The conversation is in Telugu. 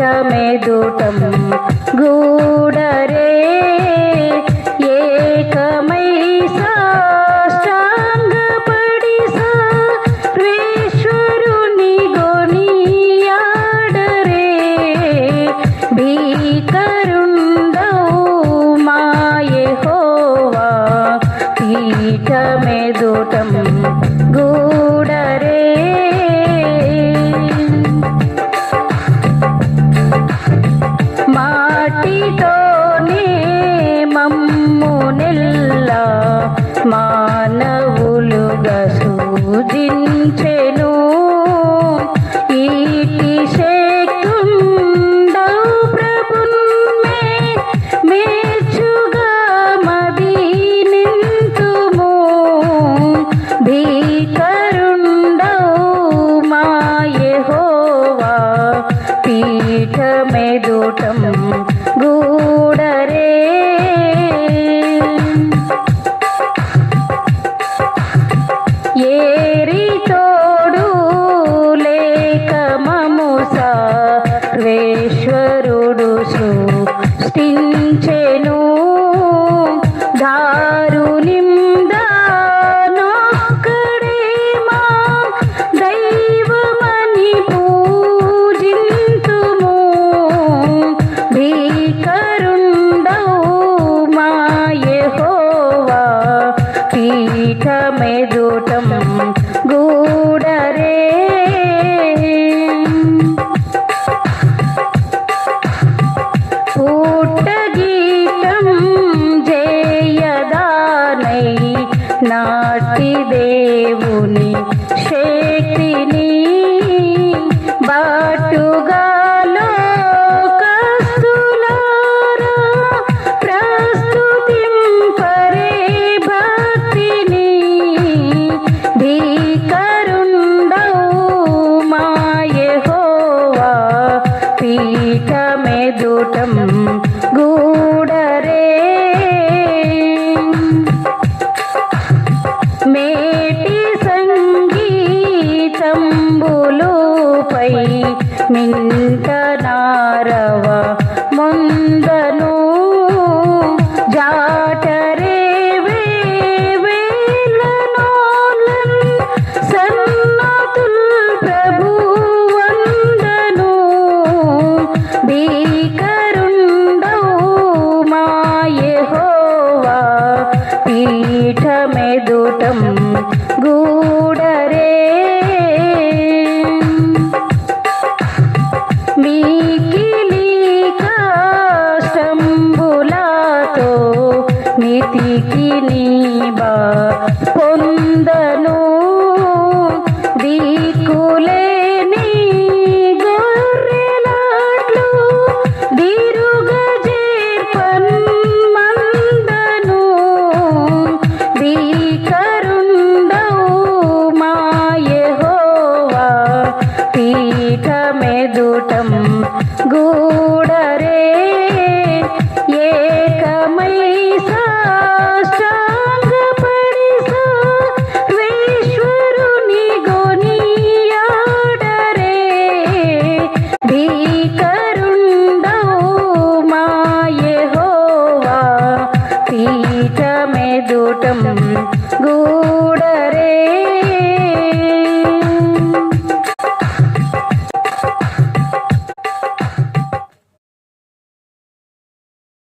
ఏకమెదుటం గూడరే ఏకమై సాష్టాంగపడి సాశ్వరుని గొనియాడరే. భీకరుండవు మాయే హోవా పీఠమెదుటం గూడరే ఏరి తోడు లేక మము సర్వేశ్వరుడు సృష్టించెను. దారుణిందనొక్కడే మా దైవమని పూజింతుము. భీకరుండౌ మా యెహోవా పీఠమెద Mm. మింకనారవ ముందను జాటరే సన్నతుల్ ప్రభు వందను భీకరుండవు మాయహోవా పీఠమెదుటం గూడరే मिति किनी बा